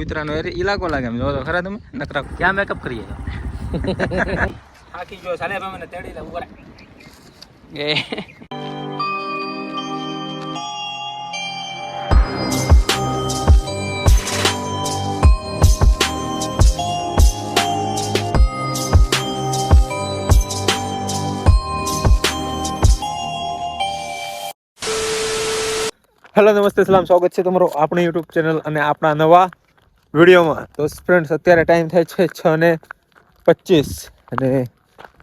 કૂતરાનો એરી ઇલાકો લાગે એમ. જો તો ખરા તમે નકરા ક્યાં મેકઅપ કરીએ આખી જો સાલે મને તેડી લે ઉપર એ. હેલો નમસ્તે સલામ સ્વાગત છે તમારો આપણી યુટ્યુબ ચેનલ અને આપણા નવા વિડીયોમાં. તો ફ્રેન્ડ્સ અત્યારે ટાઈમ થાય છે છ ને પચીસ અને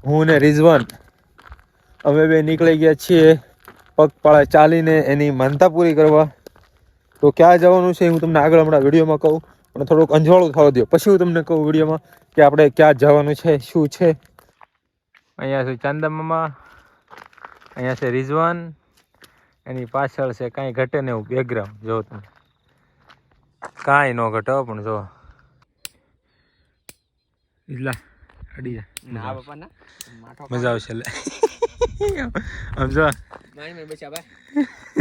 હું ને રિઝવાન અમે બે નીકળી ગયા છીએ પગપાળા ચાલીને એની માનતા પૂરી કરવા. તો ક્યાં જવાનું છે હું તમને આગળ હમણાં વિડીયોમાં કહું પણ થોડુંક અંજવાળું થવા દો પછી હું તમને કહું વિડીયોમાં કે આપણે ક્યાં જવાનું છે શું છે. અહીંયા છે ચાંદામામા અહીંયા છે રિઝવાન એની પાછળ છે કાંઈ ઘટે ને એવું બેકગ્રાઉન્ડ જો તમે. કાંઈ ન ઘટો પણ જો. ઇલા અડી જા. ના બાપા ના મજા આવશે લે. સમજો?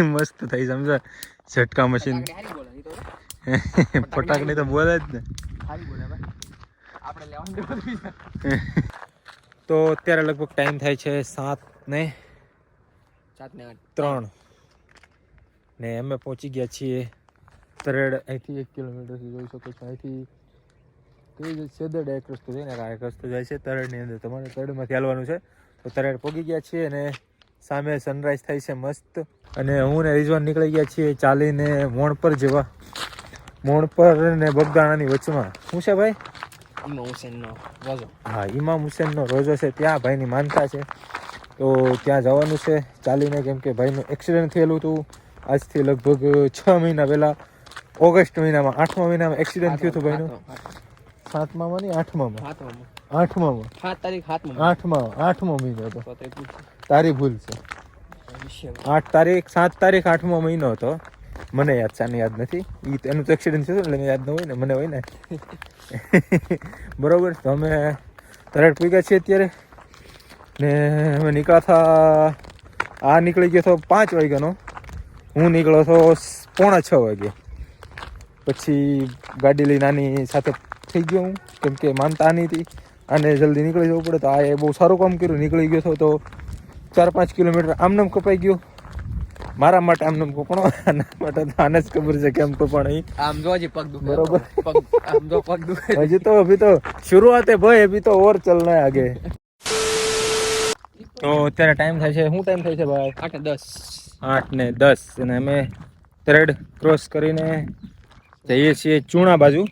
મસ્ત થઈ સમજો? ઝટકા મશીન. ફટાક ઈ તો બોલે જ ને. તો અત્યારે લગભગ ટાઈમ થાય છે સાત ને સાત ને ત્રણ. ને અમે પહોંચી ગયા છીએ તરેડ અહીંથી એક કિલોમીટરથી જોઈ શકો છો. અહીંથી કઈ સેદડ એક રસ્તો છે ને આ એક રસ્તો જાય છે તરેડની અંદર. તમારે તરેડમાંથી હાલવાનું છે. તો તરેડ પગી ગયા છીએ અને સામે સનરાઈઝ થાય છે મસ્ત. અને હું ને રિઝવાન નીકળી ગયા છીએ ચાલીને મોણ પર જેવા. મોણ પર ને બગદાણાની વચમાં શું છે ભાઈ? ઇમામ હુસેનનો રોજો. હા ઇમામ હુસેનનો રોજો છે. ત્યાં ભાઈની માનતા છે. તો ત્યાં જવાનું છે. ચાલીને કેમ કે ભાઈનું એક્સિડન્ટ થયેલું હતું. આજથી લગભગ છ મહિના પહેલાં. ઓગસ્ટ મહિનામાં આઠમા મહિનામાં એક્સિડન્ટ થયું હતું ભાઈનું? સાતમામાં નહીં આઠમામાં? આઠમામાં. સાત તારીખ આઠમાં આઠમા મહિનો હતો. તારી ભૂલ છે. આઠ તારીખ સાત તારીખ આઠમો મહિનો હતો. મને યાદ છે યાદ નથી. ઈ તો- એનું તો એક્સિડન્ટ થયું એટલે યાદ ન હોય ને મને હોય ને. બરોબર તો અમે તરત પૂગ્યા છીએ અત્યારે. ને અમે નીકળ્યા હતા આ નીકળી ગયો હતો પાંચ વાગ્યાનો. હું નીકળ્યો હતો પોણા છ વાગે પછી ગાડી લઈને આની સાથે થઈ ગયો હું કેમ કે માનતા આની હતી. અને જલ્દી નીકળી જવું પડે તો આ એ બહુ સારું કામ કર્યું નીકળી ગયો હતો તો ચાર પાંચ કિલોમીટર આમનામ કપાઈ ગયો. મારા માટે આમ નમ કોપણો માટે તો આને જ ખબર છે કેમ કોપણ આમ જો હજી પગ દુખે બરોબર. આમ જો પગ દુખે હજી તો અભી તો શરૂઆતે ભાઈ અભી તો ઓર ચલ ના આગે. તો અત્યારે ટાઈમ થાય છે શું ટાઈમ થાય છે ભાઈ? આઠ દસ. આઠ ને દસ. અને અમે થ્રેડ ક્રોસ કરીને જઈએ છીએ ચૂણા બાજુ.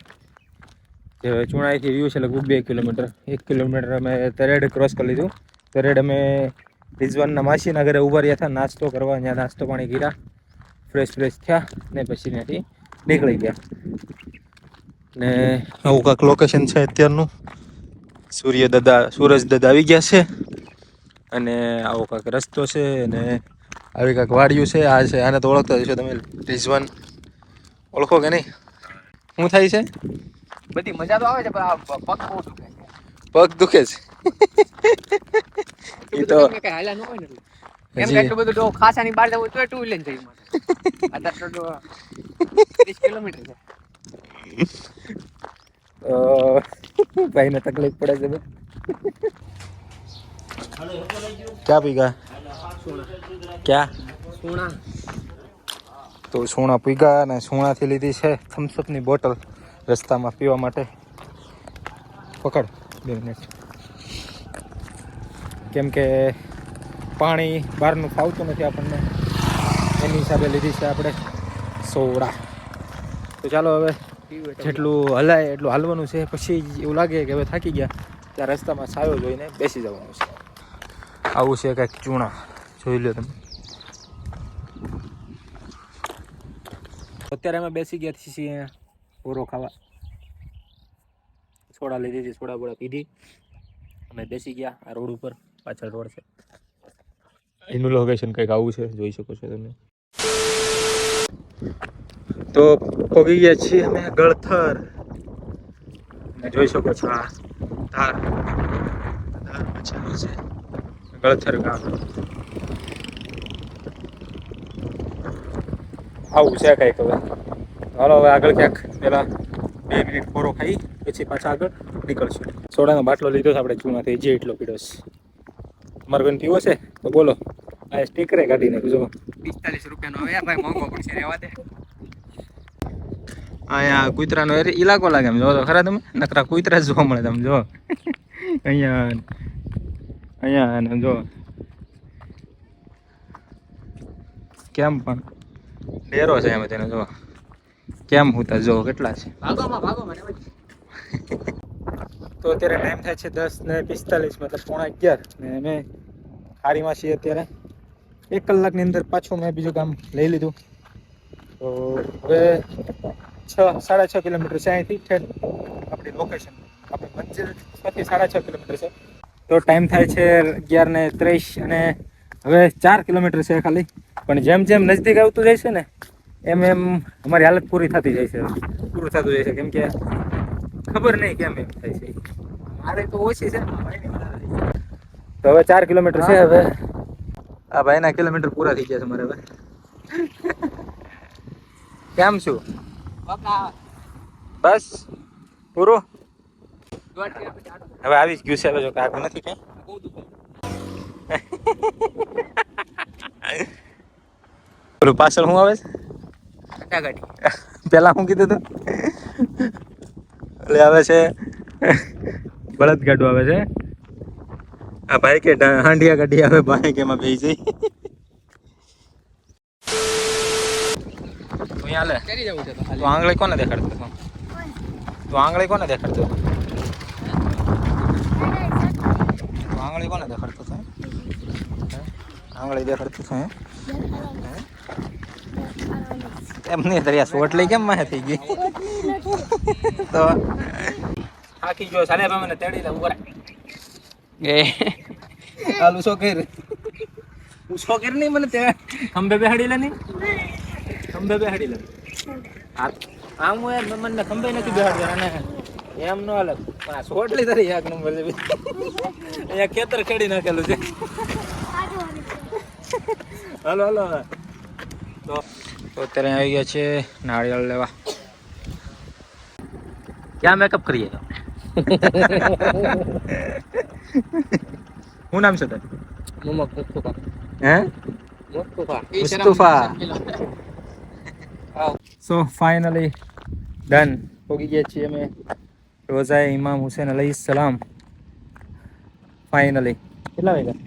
જે ચૂણાથી વ્યૂ છે લગભગ બે કિલોમીટર. એક કિલોમીટર અમે તરેડ ક્રોસ કરી લીધું. તરેડ અમે રિઝવાનના માસીના ઘરે ઊભા રહ્યા હતા. નાસ્તો કરવા ત્યાં નાસ્તો પાણી ગીરા ફ્રેશ ફ્રેશ થયા ને પછી ત્યાંથી નીકળી ગયા. ને આવું કાંક લોકેશન છે અત્યારનું. સૂર્ય દાદા, સૂરજ દાદા આવી ગયા છે. અને આવો કાંક રસ્તો છે અને આવી કાંક વાડિયું છે. આ છે, આને તો ઓળખતા જશો તમે. રિઝવાન. ઓળખો કે નહીં? શું થાય છે? બધી મજા તો આવે છે પણ આ પગ બહુ દુખે છે. પગ દુખે છે? એ તો કે હાલા ન હોય ને એટલે. કે એટલું બધું ખાસાની બહાર જવું તો ટુ લઈને જઈ મારે અત્યારે તો ડો ત્રીસ કિલોમીટર છે. ભાઈને તકલીફ પડે છે ભાઈ ક્યાં પીગા ક્યાં? સોના. તો સોણા પીગા અને સોણાથી લીધી છે થમ્સઅપની બોટલ રસ્તામાં પીવા માટે. પકડ બે મિનિટ કેમ કે પાણી બહારનું ફાવતું નથી આપણને. એની હિસાબે લીધી છે આપણે સોડા. તો ચાલો હવે જેટલું હલાય એટલું હાલવાનું છે. પછી એવું લાગે કે હવે થાકી ગયા. ત્યાં રસ્તામાં સાયો જોઈને બેસી જવાનું છે. આવું છે કાંઈક ચૂણા. જોઈ લો તમે. અત્યારે અમે બેસી ગયા છીએ ઓરો ખાવા. સોડા લીધી હતી સોડા બોડા પીધી. અમે બેસી ગયા આ રોડ ઉપર, પાછળ રોડ છે. એનું લોકેશન કંઈક આવું છે, જોઈ શકો છો તમે. તો પગી ગયા છીએ અમે ગળથર. જોઈ શકો છો આ ધાર. ધાર પછીનું છે ગળથર ગામ. આવું છે કંઈક હવે. હાલો હવે આગળ ક્યાંક પેલા બે મિનિટ ખોરો ખાઈ પછી પાછા આગળ નીકળશું. સોડાનો બાટલો લીધો છે આપણે ચૂનાથી જે એટલો પીડો છે. તમારે કોઈને પીવો છે? તો બોલો. આ સ્ટીકરે કાઢી નાખ્યું જો પિસ્તાલીસ રૂપિયાનો હવે ભાઈ મોંઘો પડશે રહેવા દે. અહીંયા કૂતરાનો ઇલાકો લાગે એમ. જો ખરા તમે? નકરા કૂતરા જ જોવા મળે તમે જો. અહીંયા અહીંયા જો. કેમ પણ? ડેરો છે એમ તેને જો કેમ હોતા જો કેટલા છે? ભાગોમાં ભાગો તો અત્યારે ટાઈમ થાય છે દસ ને પિસ્તાલીસ મતલબ પોણા અગિયાર. ને અમે ખારીમાં છીએ અત્યારે. એક કલાકની અંદર પાછું મેં બીજું કામ લઈ લીધું. તો હવે છ સાડા છ કિલોમીટર છે અહીંથી ઠેઠ આપણી લોકેશન આપણી મંજિલ છથી સાડા છ કિલોમીટર છે. તો ટાઈમ થાય છે અગિયાર ને ત્રીસ અને હવે ચાર કિલોમીટર છે ખાલી. પણ જેમ જેમ નજદીક આવતું જાય છે ને એમ એમ અમારી હાલત પૂરી થતી જાય છે. પૂરું થતું જાય છે. કેમ કે ખબર નહીં કેમ એમ થાય છે. મારે તો ઓછી છે. તો હવે ચાર કિલોમીટર છે હવે. આ ભાઈના કિલોમીટર પૂરા થઈ ગયા છે મારે હવે. કેમ છું? બસ. પૂરું? હવે આવી જ ગયું છે. હવે જો કાકું નથી કઈ. પેલું પાછળ શું આવે છે? કટાકટી પેલા શું કીધું તું? એટલે આવે છે બળદ ગાડું આવે છે. આ ભાઈ કે હાંડિયા ગાડી આવે ભાઈ કે એમાં બેસી જઈ. તું અહીંયા લે. કરી જવું છે તો આંગળી કોને દેખાડતો તું? તું આંગળી કોને દેખાડતો તું આંગળી કોને દેખાડતો? આંગળી દેખાડતું છું. હે? એમ નહીં તરિયા સોટલી કેમ માહે થઈ ગઈ? તો આખી ગયો સાને ભાઈ મને તેડી લા ઊભો એ. આલુ શો કર. ઉસો કર નહીં મને તે. ખંભે બેહાડી લે નહીં? ખંભે બેહાડી લે. આમ આમ યાર મને ખંભે નથી બેહાડતા અને એમ નો હાલે. પણ આ સોટલી તારી એક નંબર છે અહીંયા ખેતર ખેડી નાખેલું છે. હાલો હાલો તો તો અત્યારે આવી ગયા છે નાળિયેર લેવા. ક્યાં મેકઅપ કરીએ શું નામ છે તારું? હે? Mustafa. Mustafa. So finally done પોગી ગયા છીએ અમે. રોઝાએ ઇમામ હુસેન અલી સલામ. ફાઇનલી કેટલા વાગ્યા?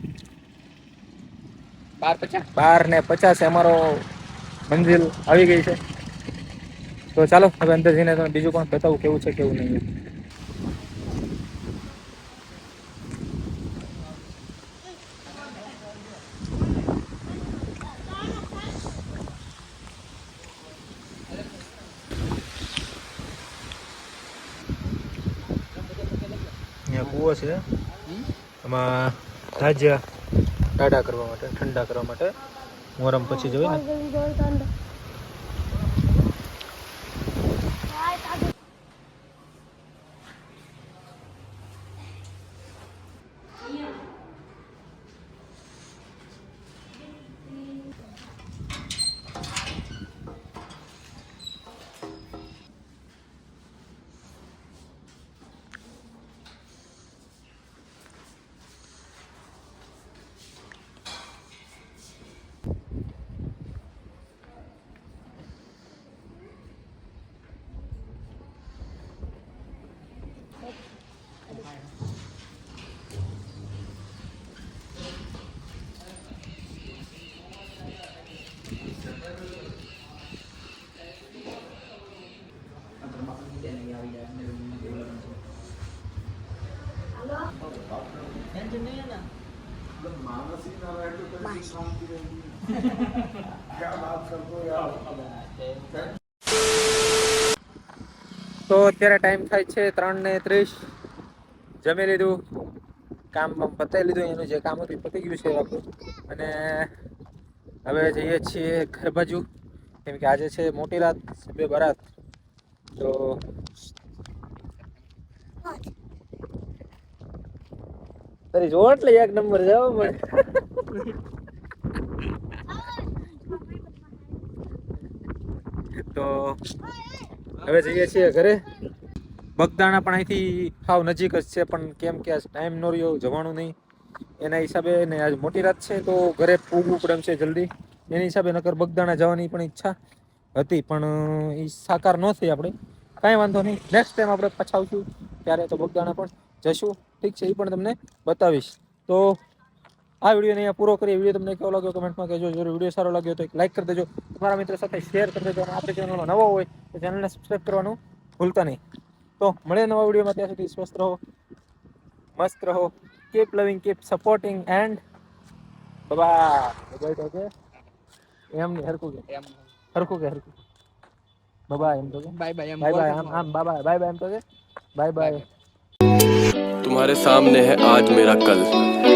બાર પચાસ? બાર ને પચાસે અમારો મંજિલ આવી ગઈ છે. તો ચાલો હવે અંદર જઈને તમે બીજું પણ બતાવું કેવું છે કેવું નહીં. કૂવો છે. એમાં તાજિયા ટાઢા કરવા માટે ઠંડા કરવા માટે. મોરમ પછી જોઈએ તો અત્યારે ટાઈમ થાય છે ત્રણ ને ત્રીસ. જમી લીધું, કામ પતાવી લીધું, એનું જે કામ હતું પતી ગયું છે આપણું. અને હવે જઈએ છીએ ઘર બાજુ કેમ કે આજે છે મોટી રાત બે બરાત. તો તારી જો એટલે એક નંબર જાવ મને તો હવે જઈએ છીએ ઘરે. બગદાણા પણ અહીંથી સાવ નજીક જ છે, પણ કેમ કે આજ ટાઈમ ન રહ્યો જવાનું નહીં. એના હિસાબે ને આજ મોટી રાત છે, તો ઘરે પૂગવું પડે છે જલ્દી. એની હિસાબે નકર બગદાણા જવાની પણ ઈચ્છા હતી, પણ એ સાકાર ન થઈ આપણે. કાંઈ વાંધો નહીં. નેક્સ્ટ ટાઈમ આપણે પાછા આવશું, ત્યારે તો બગદાણા પણ જશું ઠીક છે એ પણ તમને બતાવીશ. તો આ વિડીયોને અહીંયા પૂરો કરીએ. વીડિયો તમને કેવો લાગ્યો કમેન્ટમાં કહેજો. જો વીડિયો સારો લાગ્યો તો એક લાઇક કરી દેજો. તમારા મિત્રો સાથે શેર કરી દેજો. અને આપણી ચેનલમાં નવો હોય તો ચેનલને સબસ્ક્રાઈબ કરવાનું ભૂલતા નહીં. તો મળે નવા વિડીયોમાં. ત્યાં સુધી સ્વસ્થ રહો મસ્ત રહો. Keep loving keep supporting and bye bye કે એમ નહીં હરકું કે. એમ. હરકું કે હરકું બાબા એમ તો કે બાય બાય એમ. બાય બાય આમ આમ. બાય બાય બાય એમ તો કે બાય બાય तुम्हारे सामने है आज मेरा कल।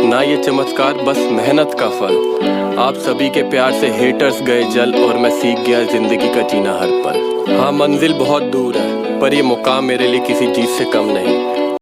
ना ये चमत्कार, बस मेहनत का फल। आप सभी के प्यार से हेटर्स गए जल और मैं सीख गया ज़िंदगी का जीना हर पल। हाँ मंजिल बहुत दूर है, पर ये मुकाम मेरे लिए किसी चीज़ से कम नहीं।